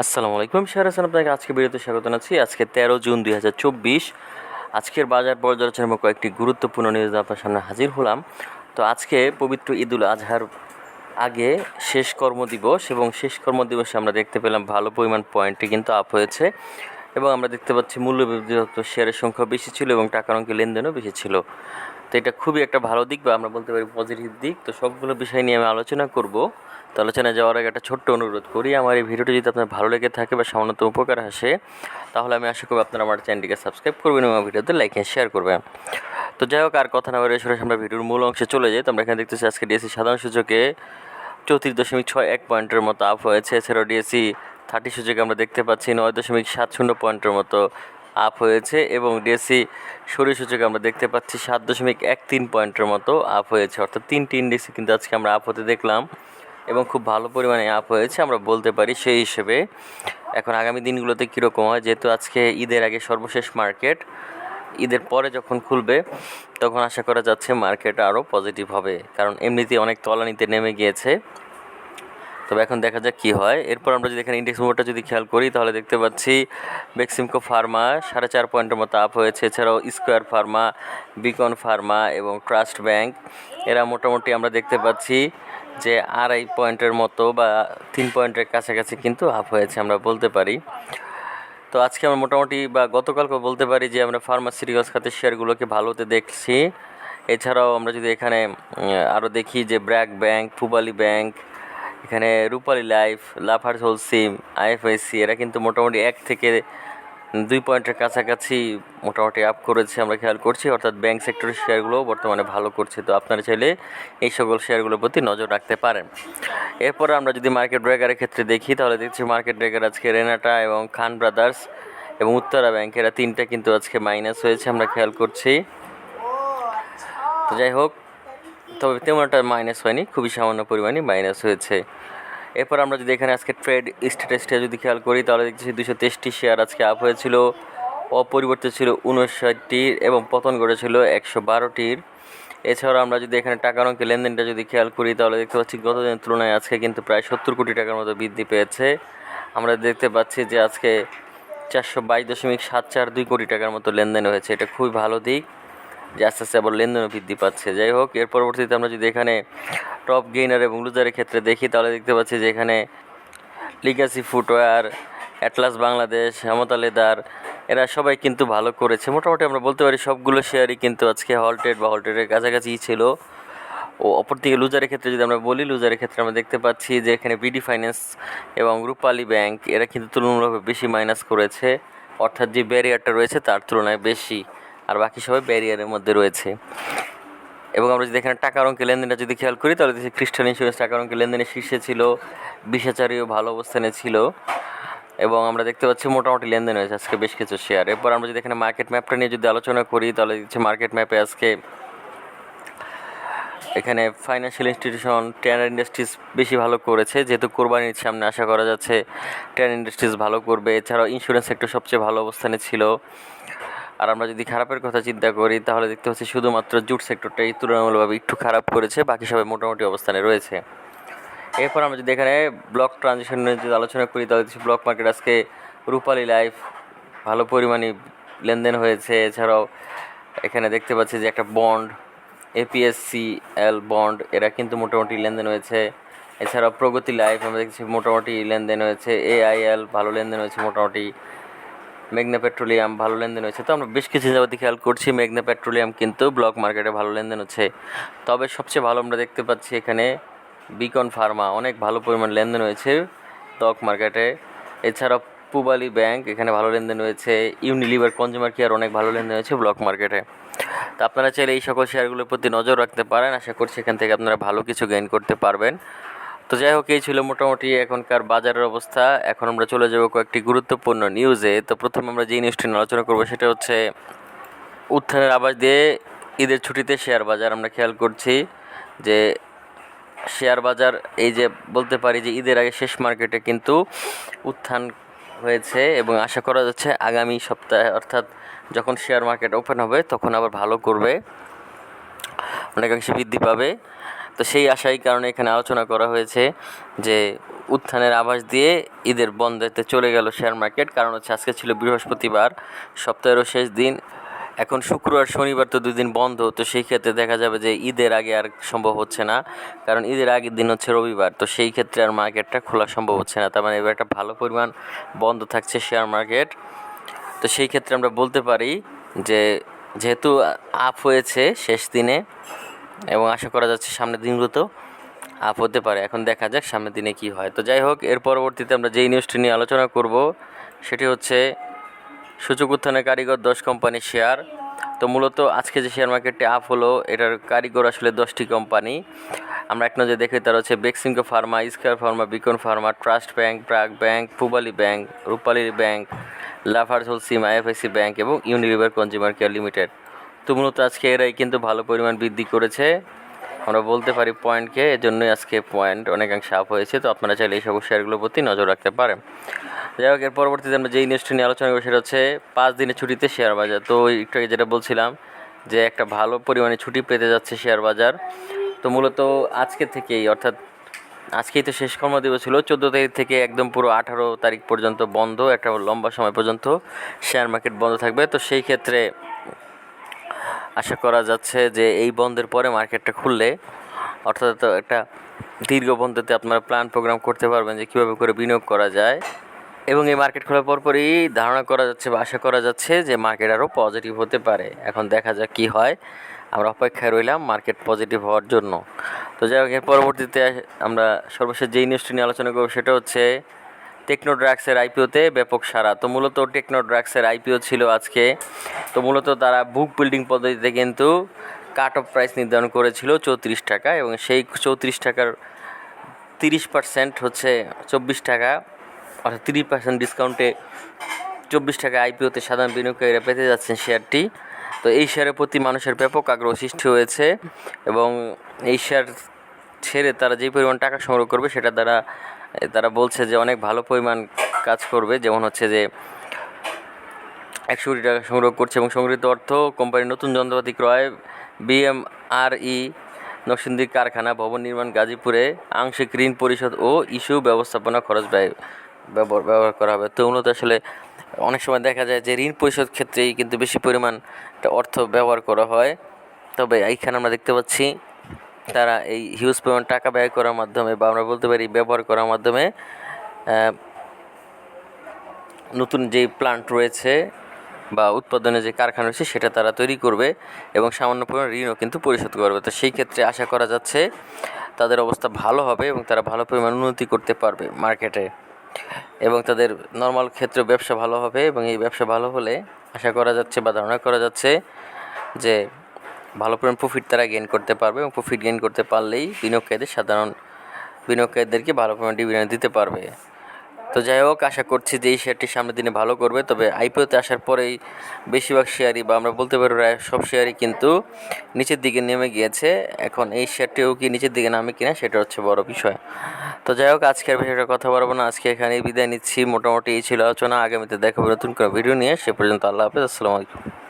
আসসালামু আলাইকুম। শেয়ার হাসান আপনাকে আজকে ভিডিওতে স্বাগত জানাচ্ছি। আজকে তেরো জুন দুই হাজার চব্বিশ। আজকের বাজার পর্যালোচনা এবং কয়েকটি গুরুত্বপূর্ণ নিউজ আপনার সামনে হাজির হলাম। তো আজকে পবিত্র ঈদুল আজহার আগে শেষ কর্মদিবস এবং শেষ কর্মদিবসে আমরা দেখতে পেলাম ভালো পরিমাণ পয়েন্টে কিন্তু আপ হয়েছে এবং আমরা দেখতে পাচ্ছি মূল্য শেয়ারের সংখ্যা বেশি ছিল এবং টাকার অঙ্কে লেনদেনও বেশি ছিল। তো এটা খুবই একটা ভালো দিক বা আমরা বলতে পারি পজিটিভ দিক। তো সবগুলো বিষয় নিয়ে আমি আলোচনা করব। তো আলোচনায় যাওয়ার আগে একটা ছোট্ট অনুরোধ করি। আমার এই ভিডিওটি যদি আপনার ভালো লেগে থাকে বা সামান্যতম উপকার আসে, তাহলে আমি আশা করব আপনারা আমার চ্যানেলটিকে সাবস্ক্রাইব করবেন এবং ভিডিওতে লাইক এন্ড শেয়ার করবেন। তো যাই হোক, আর কথা না বলে সরাসরি আমরা ভিডিওর মূল অংশে চলে যাই। তো আমরা এখানে দেখতেছি আজকে ডিএসসি সাধারণ সূচকে চৌত্রিশ দশমিক ছয় এক পয়েন্টের মতো আপ হয়েছে। এছাড়াও ডিএসসি থার্টি সূচকে আমরা দেখতে পাচ্ছি নয় দশমিক সাত শূন্য পয়েন্টের মতো আপ হয়েছে এবং ডিএসসি সরি সূচক আমরা দেখতে পাচ্ছি সাত দশমিক এক তিন পয়েন্টের মতো আপ হয়েছে। অর্থাৎ তিনটি ইন্ডেক্সে কিন্তু আজকে আমরা আপ হতে দেখলাম এবং খুব ভালো পরিমাণে আপ হয়েছে, আমরা বলতে পারি সেই হিসেবে। এখন আগামী দিনগুলোতে কীরকম হয়? যেহেতু আজকে ঈদের আগে সর্বশেষ মার্কেট ঈদের পরে যখন খুলবে, তখন আশা করা যাচ্ছে মার্কেট আরও পজিটিভ হবে। কারণ এমনিতেই অনেক তলানিতে নেমে গিয়েছে। তবে এখন দেখা যাক কী হয়। এরপর আমরা যদি এখানে ইন্ডেক্স মুভটা যদি খেয়াল করি, তাহলে দেখতে পাচ্ছি বেক্সিমকো ফার্মা সাড়ে চার পয়েন্টের মতো আপ হয়েছে। এছাড়াও স্কোয়ার ফার্মা বিকন ফার্মা এবং ট্রাস্ট ব্যাংক এরা মোটামুটি আমরা দেখতে পাচ্ছি যে আড়াই পয়েন্টের মতো বা তিন পয়েন্টের কাছাকাছি কিন্তু আপ হয়েছে আমরা বলতে পারি। তো আজকে আমরা মোটামুটি বা গতকালকে বলতে পারি যে আমরা ফার্মাসিউটিক্যালস খাতের শেয়ারগুলোকে ভালোতে দেখছি। এছাড়াও আমরা যদি এখানে আরও দেখি যে ব্র্যাক ব্যাংক পুবালি ব্যাংক এখানে Rupali life Lafarge Holcim IFIC এরা কিন্তু মোটামুটি এক থেকে দুই পয়েন্টের কাছাকাছি মোটামুটি আপ করেছে আমরা খেয়াল করছি। অর্থাৎ ব্যাংক সেক্টরের শেয়ারগুলোও বর্তমানে ভালো করছে। তো আপনারা চাইলে এই সকল শেয়ারগুলোর প্রতি নজর রাখতে পারেন। এরপর আমরা যদি মার্কেট ব্রেকারের ক্ষেত্রে দেখি, তাহলে দেখছি মার্কেট ব্রেকার আজকে রেনাটা এবং খান ব্রাদার্স এবং উত্তরা ব্যাংক এরা তিনটা কিন্তু আজকে মাইনাস হয়েছে আমরা খেয়াল করছি। তো যাই হোক তবে তেমন একটা মাইনাস হয়নি, খুবই সামান্য পরিমাণে মাইনাস হয়েছে। এরপর আমরা যদি এখানে আজকে ট্রেড স্ট্যাটাসটা যদি খেয়াল করি, তাহলে দেখছি দুশো তেইশটি শেয়ার আজকে আপ হয়েছিল, অপরিবর্তিত ছিল উনষাটটির এবং পতন ঘটেছিল একশো বারোটির। এছাড়াও আমরা যদি এখানে টাকার অঙ্কে লেনদেনটা যদি খেয়াল করি, তাহলে দেখতে পাচ্ছি গত দিনের তুলনায় আজকে কিন্তু প্রায় সত্তর কোটি টাকার মতো বৃদ্ধি পেয়েছে। আমরা দেখতে পাচ্ছি যে আজকে চারশো বাইশ দশমিক সাত চার দুই কোটি টাকার মতো লেনদেন হয়েছে, এটা খুবই ভালো দিক। যে আস্তে আস্তে আবার লেনদেনও বৃদ্ধি পাচ্ছে। যাই হোক, এর পরবর্তীতে আমরা যদি এখানে টপ গেইনার এবং লুজারের ক্ষেত্রে দেখি, তাহলে দেখতে পাচ্ছি যে এখানে লিগাসি ফুটওয়্যার অ্যাটলাস বাংলাদেশ হেমতা লেদার, এরা সবাই কিন্তু ভালো করেছে। মোটামুটি আমরা বলতে পারি সবগুলো শেয়ারই কিন্তু আজকে হলটেড বা হলটেডের কাছাকাছিই ছিল। ও, অপরদিকে লুজারের ক্ষেত্রে যদি আমরা বলি লুজারের ক্ষেত্রে আমরা দেখতে পাচ্ছি যে এখানে বিডি ফাইন্যান্স এবং রূপালী ব্যাংক এরা কিন্তু তুলনামূলকভাবে বেশি মাইনাস করেছে। অর্থাৎ যে ব্যারিয়ারটা রয়েছে, তার তুলনায় বেশি। আর বাকি সবাই ব্যারিয়ারের মধ্যে রয়েছে। এবং আমরা যদি এখানে টাকার অঙ্কে লেনদেনটা যদি খেয়াল করি, তাহলে দেখছি খ্রিস্টান ইন্স্যুরেন্স টাকার অঙ্কে লেনদেনের শীর্ষে ছিল বিশাচারীও ভালো অবস্থানে ছিল। এবং আমরা দেখতে পাচ্ছি মোটামুটি লেনদেন হয়েছে আজকে বেশ কিছু শেয়ার এরপর আমরা যদি এখানে মার্কেট ম্যাপটা নিয়ে যদি আলোচনা করি, তাহলে দেখছি মার্কেট ম্যাপে আজকে এখানে ফাইন্যান্সিয়াল ইনস্টিটিউশন ট্যানার ইন্ডাস্ট্রিজ বেশি ভালো করেছে। যেহেতু কোরবানির সামনে আশা করা যাচ্ছে ট্যানার ইন্ডাস্ট্রিজ ভালো করবে। এছাড়াও ইন্স্যুরেন্স সেক্টর সবচেয়ে ভালো অবস্থানে ছিল। আর আমরা যদি খারাপের কথা চিন্তা করি, তাহলে দেখতে পাচ্ছি শুধুমাত্র জুট সেক্টরটাই তুলনামূলকভাবে একটু খারাপ করেছে, বাকি সবাই মোটামুটি অবস্থানে রয়েছে। এরপর আমরা যদি এখানে ব্লক ট্রানজিশন নিয়ে যদি আলোচনা করি, তাহলে ব্লক মার্কেট আজকে রূপালী লাইফ ভালো পরিমাণে লেনদেন হয়েছে। এছাড়াও এখানে দেখতে পাচ্ছি যে একটা বন্ড এপিএসসি এল বন্ড এরা কিন্তু মোটামুটি লেনদেন হয়েছে। এছাড়াও প্রগতি লাইফ আমরা দেখছি মোটামুটি লেনদেন হয়েছে। এআইএল ভালো লেনদেন হয়েছে মোটামুটি। মেঘনা পেট্রোলিয়াম ভালো লেনদেন হয়েছে। তো আমরা বেশ কিছু যাবতীয় খেয়াল করছি, মেঘনা পেট্রোলিয়াম কিন্তু ব্লক মার্কেটে ভালো লেনদেন হচ্ছে। তবে সবচেয়ে ভালো আমরা দেখতে পাচ্ছি এখানে বিকন ফার্মা, অনেক ভালো পরিমাণ লেনদেন হয়েছে ব্লক মার্কেটে। এছাড়াও পুবালি ব্যাংক, এখানে ভালো লেনদেন হয়েছে। ইউনিলিভার কনজিউমার কেয়ার, অনেক ভালো লেনদেন হয়েছে ব্লক মার্কেটে। তো আপনারা চাইলে এই সকল শেয়ারগুলোর প্রতি নজর রাখতে পারেন। আশা করছি এখান থেকে আপনারা ভালো কিছু গেইন করতে পারবেন। তো যাই হোক, এই ছিল মোটামুটি এখনকার বাজারের অবস্থা। এখন আমরা চলে যাব কয়েকটি গুরুত্বপূর্ণ নিউজে তো প্রথমে আমরা যে নিউজটি আলোচনা করব, সেটা হচ্ছে উত্থানের আবাস দিয়ে ঈদের ছুটিতে শেয়ার বাজার। আমরা খেয়াল করছি যে শেয়ার বাজার, এই যে বলতে পারি যে ঈদের আগে শেষ মার্কেটে কিন্তু উত্থান হয়েছে এবং আশা করা যাচ্ছে আগামী সপ্তাহে, অর্থাৎ যখন শেয়ার মার্কেট ওপেন হবে, তখন আবার ভালো করবে। অনেকাংশে বৃদ্ধি পাবে। তো সেই আশাই কারণে এখানে আলোচনা করা হয়েছে যে উত্থানের আভাস দিয়ে ঈদের বন্ধেতে চলে গেল শেয়ার মার্কেট কারণ হচ্ছে আজকে ছিল বৃহস্পতিবার, সপ্তাহেরও শেষ দিন। এখন শুক্রবার শনিবার তো দুই দিন বন্ধ, তো সেই ক্ষেত্রে দেখা যাবে যে ঈদের আগে আর সম্ভব হচ্ছে না। কারণ ঈদের আগের দিন হচ্ছে রবিবার, তো সেই ক্ষেত্রে আর মার্কেটটা খোলা সম্ভব হচ্ছে না। তার মানে এবার একটা ভালো পরিমাণ বন্ধ থাকছে শেয়ার মার্কেট তো সেই ক্ষেত্রে আমরা বলতে পারি যে যেহেতু আপ হয়েছে শেষ দিনে এবং আশা করা যাচ্ছে সামনের দিনগুলোতেও আপ হতে পারে। এখন দেখা যাক সামনের দিনে কি হয়। তো যাই হোক, এর পরবর্তীতে আমরা যেই নিউজটি নিয়ে আলোচনা করব, সেটি হচ্ছে সূচক উত্থানের কারিগর দশ কোম্পানির শেয়ার তো মূলত আজকে যে শেয়ার মার্কেটটি আপ হলো, এটার কারিগর আসলে দশটি কোম্পানি আমরা এক নজরে দেখি তার হচ্ছে Beximco pharma ইস্কার pharma Beacon pharma Trust bank প্রাক bank Pubali bank Rupali bank Lafarge Holcim IFIC bank এবং ইউনিলিভার কনজিউমার কেয়ার লিমিটেড তো মূলত আজকে এরাই কিন্তু ভালো পরিমাণ বৃদ্ধি করেছে। আমরা বলতে পারি পয়েন্টকে এজন্যই আজকে পয়েন্ট অনেকাংশে আপ হয়েছে। তো আপনারা চাইলে এই সব শেয়ারগুলোর প্রতি নজর রাখতে পারেন। যাই হোক, এর পরবর্তীতে আমরা যেই নিউজটি নিয়ে আলোচনা করব সেটা হচ্ছে পাঁচ দিনের ছুটিতে শেয়ার বাজার। তো একটু আগে যেটা বলছিলাম যে একটা ভালো পরিমাণে ছুটি পেতে যাচ্ছে শেয়ার বাজার। তো মূলত আজকে থেকেই, অর্থাৎ আজকেই তো শেষ কর্মদিবস ছিল, চোদ্দ তারিখ থেকে একদম পুরো আঠারো তারিখ পর্যন্ত বন্ধ, একটা লম্বা সময় পর্যন্ত শেয়ার মার্কেট বন্ধ থাকবে। তো সেই ক্ষেত্রে আশা করা যাচ্ছে যে এই বন্ধের পরে মার্কেটটা খুললে, অর্থাৎ একটা দীর্ঘ বন্ধতে আপনারা প্ল্যান প্রোগ্রাম করতে পারবেন যে কীভাবে করে বিনিয়োগ করা যায়। এবং এই মার্কেট খোলার পরপরই ধারণা করা যাচ্ছে বা আশা করা যাচ্ছে যে মার্কেট আরও পজিটিভ হতে পারে। এখন দেখা যাক কী হয়। আমরা অপেক্ষায় রইলাম মার্কেট পজিটিভ হওয়ার জন্য। তো যাই হোক, এর পরবর্তীতে আমরা সর্বশেষ যেই নিউজটি নিয়ে আলোচনা করব সেটা হচ্ছে টেকনো ড্রাগসের আইপিওতে ব্যাপক সারা তো মূলত টেকনো ড্রাগসের আইপিও ছিল আজকে। তো মূলত তারা বুক বিল্ডিং পদ্ধতিতে কিন্তু কাট অফ প্রাইস নির্ধারণ করেছিল চৌত্রিশ টাকা এবং সেই চৌত্রিশ টাকার তিরিশ পার্সেন্ট হচ্ছে চব্বিশ টাকা। অর্থাৎ তিরিশ পার্সেন্ট ডিসকাউন্টে চব্বিশ টাকা আইপিওতে সাধারণ বিনিয়োগকারীরা পেতে যাচ্ছেন শেয়ারটি। তো এই শেয়ারের প্রতি মানুষের ব্যাপক আগ্রহ সৃষ্টি হয়েছে এবং এই শেয়ার ছেড়ে তারা যে পরিমাণ টাকা সংগ্রহ করবে সেটা দ্বারা তারা বলছে যে অনেক ভালো পরিমাণ কাজ করবে। যেমন হচ্ছে যে একশো কোটি টাকা সংগ্রহ করছে এবং সংগৃহীত অর্থ, কোম্পানির নতুন যন্ত্রপাতি ক্রয়, বিএমআরই নকশিন্দির কারখানা ভবন নির্মাণ, গাজীপুরে আংশিক ঋণ পরিশোধ ও ইস্যু ব্যবস্থাপনা খরচ ব্যয়, ব্যবহার করা হবে। তো মূলত আসলে অনেক সময় দেখা যায় যে ঋণ পরিশোধ ক্ষেত্রেই কিন্তু বেশি পরিমাণ অর্থ ব্যবহার করা হয়। তবে এইখানে আমরা দেখতে পাচ্ছি তারা এই হিউজ পরিমাণ টাকা ব্যয় করার মাধ্যমে বা আমরা বলতে পারি ব্যবহার করার মাধ্যমে নতুন যেই প্লান্ট রয়েছে বা উৎপাদনের যে কারখানা রয়েছে সেটা তারা তৈরি করবে এবং সামান্য পরিমাণ ঋণও কিন্তু পরিশোধ করবে। তো সেই ক্ষেত্রে আশা করা যাচ্ছে তাদের অবস্থা ভালো হবে এবং তারা ভালো পরিমাণ উন্নতি করতে পারবে মার্কেটে এবং তাদের নর্মাল ক্ষেত্রে ব্যবসা ভালো হবে এবং এই ব্যবসা ভালো হলে আশা করা যাচ্ছে বা ধারণা করা যাচ্ছে যে ভালো পরিমাণ প্রফিট তারা গেইন করতে পারবে এবং প্রফিট গেইন করতে পারলেই বিনিয়োগকারীদের সাধারণ বিনিয়োগকারীদেরকে ভালো পরিমাণ ডিভিডেন্ড দিতে পারবে। তো যাই হোক, আশা করছি যে এই শেয়ারটি সামনের দিনে ভালো করবে। তবে আইপিওতে আসার পরেই বেশিরভাগ শেয়ারই বা আমরা বলতে পারি সব শেয়ারই কিন্তু নিচের দিকে নেমে গিয়েছে। এখন এই শেয়ারটিও কি নিচের দিকে নামে কিনা সেটা হচ্ছে বড় বিষয়। তো যাই হোক, আজকের বিষয়টা কথা বলব না। আজকে এখানেই বিদায় নিচ্ছি। মোটামুটি এই ছিল আলোচনা। আগামীতে দেখাবো নতুন করে ভিডিও নিয়ে। সে পর্যন্ত আল্লাহ হাফেজ। আসসালামু আলাইকুম।